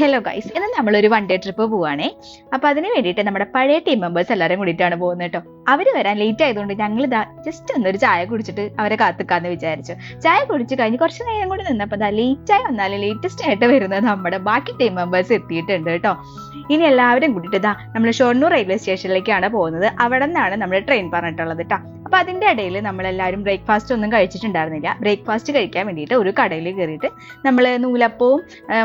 Hello guys ഇന്ന് നമ്മളൊരു one day trip പോവാണേ. അപ്പൊ അതിന് വേണ്ടിയിട്ട് നമ്മുടെ പഴയ ടീം മെമ്പേഴ്സ് എല്ലാവരും കൂടിയിട്ടാണ് പോകുന്നത് കേട്ടോ. അവർ വരാൻ ലേറ്റ് ആയതുകൊണ്ട് ഞങ്ങൾ ഇതാ ജസ്റ്റ് ഒന്നൊരു ചായ കുടിച്ചിട്ട് അവരെ കാത്തുക്കാന്ന് വിചാരിച്ചു. ചായ കുടിച്ച് കഴിഞ്ഞ് കുറച്ച് നേരം കൂടി നിന്നപ്പോൾ ഇതാ ലേറ്റ് ആയി വന്നാലും ലേറ്റസ്റ്റ് ആയിട്ട് വരുന്നത് നമ്മുടെ ബാക്കി ടീം മെമ്പേഴ്സ് എത്തിയിട്ടുണ്ട് കേട്ടോ. ഇനി എല്ലാവരും കൂടിയിട്ട് ഇതാ നമ്മൾ ഷൊർണൂർ റെയിൽവേ സ്റ്റേഷനിലേക്കാണ് പോകുന്നത്. അവിടെ നിന്നാണ് നമ്മൾ ട്രെയിൻ പറഞ്ഞിട്ടുള്ളത് കേട്ടോ. അപ്പൊ അതിന്റെ ഇടയിൽ നമ്മളെല്ലാവരും ബ്രേക്ക്ഫാസ്റ്റ് ഒന്നും കഴിച്ചിട്ടുണ്ടായിരുന്നില്ല. ബ്രേക്ക്ഫാസ്റ്റ് കഴിക്കാൻ വേണ്ടിയിട്ട് ഒരു കടയിൽ കയറിയിട്ട് നമ്മൾ നൂലപ്പവും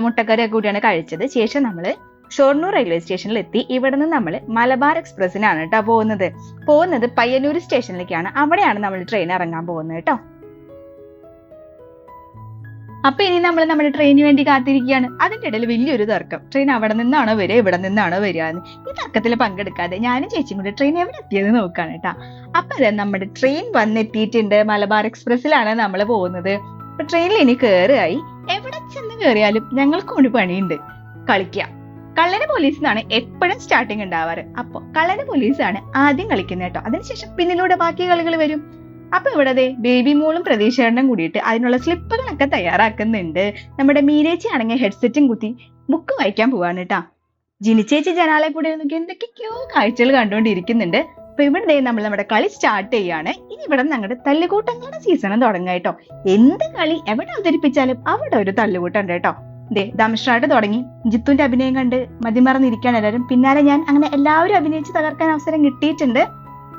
മുട്ടക്കറിയൊക്കെ കൂടിയാണ് കഴിച്ചത്. ശേഷം നമ്മൾ ഷൊർണൂർ റെയിൽവേ സ്റ്റേഷനിൽ എത്തി ഇവിടെ നിന്ന് നമ്മൾ മലബാർ എക്സ്പ്രസ്സിനാണ് കേട്ടോ പോകുന്നത് പോകുന്നത് പയ്യന്നൂർ സ്റ്റേഷനിലേക്കാണ് അവിടെയാണ് നമ്മൾ ട്രെയിൻ ഇറങ്ങാൻ പോകുന്നത് കേട്ടോ അപ്പൊ ഇനി നമ്മൾ നമ്മുടെ ട്രെയിനിന് വേണ്ടി കാത്തിരിക്കുകയാണ്. അതിന്റെ ഇടയിൽ വലിയൊരു തർക്കം. ട്രെയിൻ അവിടെ നിന്നാണോ വരിക ഇവിടെ നിന്നാണോ വരിക എന്ന്. ഈ തർക്കത്തിൽ പങ്കെടുക്കാതെ ഞാനും ചേച്ചിയും കൂടി ട്രെയിൻ എവിടെ എത്തിയത് നോക്കാണ് കേട്ടോ അപ്പൊ അതെ നമ്മുടെ ട്രെയിൻ വന്നെത്തിയിട്ടുണ്ട്. മലബാർ എക്സ്പ്രസ്സിലാണ് നമ്മൾ പോകുന്നത്. അപ്പൊ ട്രെയിനിൽ ഇനി കയറുകയായി എവിടെ കയറിയാലും ഞങ്ങൾക്കും ഒരു പണിയുണ്ട്. കളിക്കുക കള്ളന് പോലീസ് എന്നാണ് എപ്പോഴും സ്റ്റാർട്ടിങ് ഉണ്ടാവാറ്. അപ്പൊ കള്ളന് പോലീസാണ് ആദ്യം കളിക്കുന്നത് കേട്ടോ. അതിനുശേഷം പിന്നിലൂടെ ബാക്കി കളികൾ വരും. അപ്പൊ ഇവിടെ ദേ ബേബി മോളും പ്രതീക്ഷേട്ടനും കൂടിയിട്ട് അതിനുള്ള സ്ലിപ്പുകളൊക്കെ തയ്യാറാക്കുന്നുണ്ട്. നമ്മുടെ മീരേച്ചി ആണെങ്കിൽ ഹെഡ്സെറ്റും കുത്തി ബുക്ക് വായിക്കാൻ പോവാണ് കേട്ടാ. ജിനിച്ചേച്ചി ജനാലെ കൂടെ എന്തൊക്കെയോ കാഴ്ചകൾ കണ്ടുകൊണ്ടിരിക്കുന്നുണ്ട്. അപ്പൊ ഇവിടെ നമ്മൾ നമ്മുടെ കളി സ്റ്റാർട്ട് ചെയ്യാണ്. ഇനി ഇവിടെ ഞങ്ങളുടെ തല്ലുകൂട്ടങ്ങളുടെ സീസണും തുടങ്ങുക കേട്ടോ. എന്ത് കളി എവിടെ അവതരിപ്പിച്ചാലും അവിടെ ഒരു തല്ലുകൂട്ടുണ്ട് കേട്ടോ. ദേ ദംഷായിട്ട് തുടങ്ങി. ജിത്തുന്റെ അഭിനയം കണ്ട് മതിമറന്നിരിക്കുകയാണ് എല്ലാവരും. പിന്നാലെ ഞാൻ അങ്ങനെ എല്ലാവരും അഭിനയിച്ച് തകർക്കാൻ അവസരം കിട്ടിയിട്ടുണ്ട്.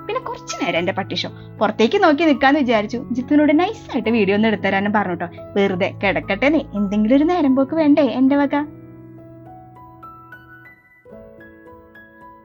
പിന്നെ കുറച്ചു നേരം എന്റെ പട്ടിഷോ. പുറത്തേക്ക് നോക്കി നിൽക്കാന്ന് വിചാരിച്ചു. ജിത്തുനോട് നൈസായിട്ട് വീഡിയോ ഒന്ന് എടുത്തരാനും പറഞ്ഞു കേട്ടോ. വെറുതെ കിടക്കട്ടെ നീ. എന്തെങ്കിലും ഒരു നേരം പോക്ക് വേണ്ടേ? എന്റെ വക?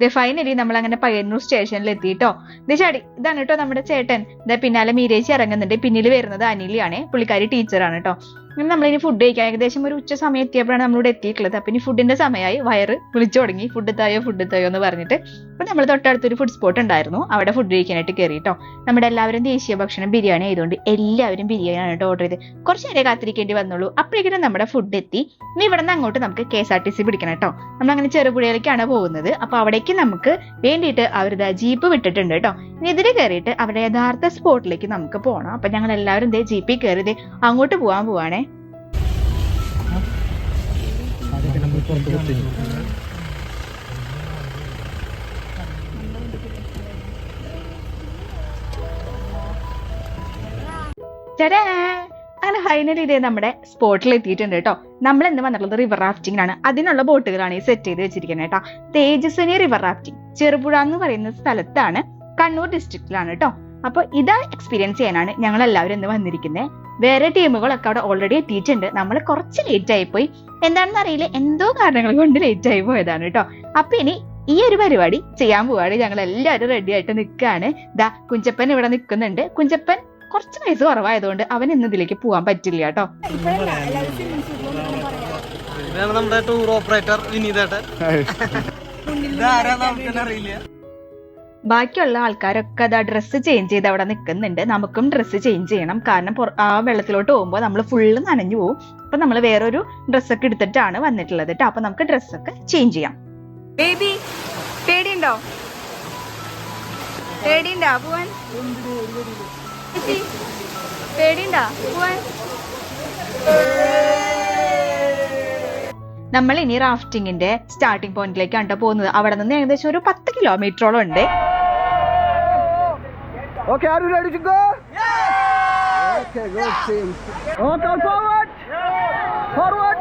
ഫൈനലി നമ്മൾ അങ്ങനെ പയ്യന്നൂർ സ്റ്റേഷനിൽ എത്തിയിട്ടോ ഇത് ചാടി ഇതാണ് കേട്ടോ നമ്മുടെ ചേട്ടൻ. ഇതാ പിന്നാലെ മീരേച്ചി ഇറങ്ങുന്നുണ്ട്. പിന്നിൽ വരുന്നത് അനിലിയാണ്. പുള്ളിക്കാരി ടീച്ചറാണ് കേട്ടോ അങ്ങനെ നമ്മളിനി ഫുഡ് കഴിക്കാം ഏകദേശം ഒരു ഉച്ച സമയം എത്തിയപ്പോഴാണ് നമ്മളിവിടെ എത്തിയിട്ടുള്ളത്. അപ്പൊ ഇനി ഫുഡിന്റെ സമയമായി. വയറ് വിളിച്ചു തുടങ്ങി. ഫുഡ് തായോ ഫുഡ് തായോ എന്ന് പറഞ്ഞിട്ട്. അപ്പൊ നമ്മൾ തൊട്ടടുത്തൊരു ഫുഡ് സ്പോട്ട് ഉണ്ടായിരുന്നു. അവിടെ ഫുഡ് കഴിക്കാനായിട്ട് കയറിയിട്ടോ നമ്മുടെ എല്ലാവരും ദേശീയ ഭക്ഷണം ബിരിയാണി ആയതുകൊണ്ട് എല്ലാവരും ബിരിയാണിയാണ് കേട്ടോ ഓർഡർ ചെയ്ത് കുറച്ച് നേരം കാത്തിരിക്കേണ്ടി വന്നുള്ളൂ. അപ്പോഴേക്കും നമ്മുടെ ഫുഡ് എത്തി. ഇനി ഇവിടെ നിന്ന് അങ്ങോട്ട് നമുക്ക് K S R T C പിടിക്കണം കേട്ടോ. നമ്മൾ അങ്ങനെ ചെറുപുഴയിലേക്കാണ് പോകുന്നത്. അപ്പൊ അവിടേക്ക് നമുക്ക് വേണ്ടിയിട്ട് അവരുടെ ജീപ്പ് വിട്ടിട്ടുണ്ട് കേട്ടോ. ഇനി ഇതിൽ കയറിയിട്ട് അവരുടെ യഥാർത്ഥ സ്പോട്ടിലേക്ക് നമുക്ക് പോകണം അപ്പൊ ഞങ്ങൾ എല്ലാവരും ദേ ജീപ്പിൽ കയറി അങ്ങോട്ട് പോകാൻ പോവാണേ. ചേട്ടാ അങ്ങനെ ഫൈനലി ഇതേ നമ്മുടെ സ്പോട്ടിൽ എത്തിയിട്ടുണ്ട് കേട്ടോ. നമ്മൾ എന്ന് വന്നിട്ടുള്ളത് റിവർ റാഫ്റ്റിംഗിനാണ് അതിനുള്ള ബോട്ടുകളാണ് ഈ സെറ്റ് ചെയ്ത് വെച്ചിരിക്കുന്നത് കേട്ടോ. തേജസ്വിനി റിവർ റാഫ്റ്റിംഗ് ചെറുപുഴ എന്ന് പറയുന്ന സ്ഥലത്താണ് കണ്ണൂർ ഡിസ്ട്രിക്റ്റിലാണ് കേട്ടോ. അപ്പൊ ഇതാ എക്സ്പീരിയൻസ് ചെയ്യാനാണ് ഞങ്ങൾ എല്ലാവരും ഇന്ന് വന്നിരിക്കുന്നത് വേറെ ടീമുകളൊക്കെ അവിടെ ഓൾറെഡി എത്തിയിട്ടുണ്ട്. നമ്മൾ കുറച്ച് ലേറ്റ് ആയിപ്പോയി എന്താണെന്ന് അറിയില്ല. എന്തോ കാരണങ്ങൾ കൊണ്ട് ലേറ്റ് ആയി പോയതാണ് കേട്ടോ. അപ്പൊ ഇനി ഈ ഒരു പരിപാടി ചെയ്യാൻ പോവാണ്. ഞങ്ങൾ എല്ലാവരും റെഡി ആയിട്ട് നിൽക്കുകയാണ് ദാ കുഞ്ചപ്പൻ ഇവിടെ നിൽക്കുന്നുണ്ട് കുഞ്ചപ്പൻ കുറച്ച് വയസ്സ് കുറവായതുകൊണ്ട് അവൻ ഇന്ന് ഇതിലേക്ക് പോകാൻ പറ്റില്ല കേട്ടോ. ഇതാണ് നമ്മുടെ ടൂർ ഓപ്പറേറ്റർ വിനീതേട്ടൻ. ഇതാരാ നമുക്ക് അറിയില്ല. ബാക്കിയുള്ള ആൾക്കാരൊക്കെ അതാ ഡ്രസ്സ് ചേഞ്ച് ചെയ്ത് അവിടെ നിൽക്കുന്നുണ്ട് നമുക്കും ഡ്രസ്സ് ചേഞ്ച് ചെയ്യണം. കാരണം ആ വെള്ളത്തിലോട്ട് പോകുമ്പോൾ നമ്മൾ ഫുള്ള് നനഞ്ഞു പോകും അപ്പൊ നമ്മൾ വേറൊരു ഡ്രസ്സൊക്കെ എടുത്തിട്ടാണ് വന്നിട്ടുള്ളത് കേട്ടോ അപ്പൊ നമുക്ക് ഡ്രസ്സൊക്കെ ചേഞ്ച് ചെയ്യാം. ബേബി പേടിയുണ്ടോ? പേടിയുണ്ടോ? പോവാൻ ചേച്ചി, പേടിയുണ്ടോ പോവാൻ നമ്മൾ ഇനി റാഫ്റ്റിങ്ങിന്റെ സ്റ്റാർട്ടിംഗ് പോയിന്റിലേക്കാണ് പോകുന്നത്. അവിടെ നിന്ന് ഏകദേശം ഒരു പത്ത് കിലോമീറ്ററോളം ഉണ്ട്. Okay, are you ready to go? Yes! Okay, good team. Okay, forward. Forward.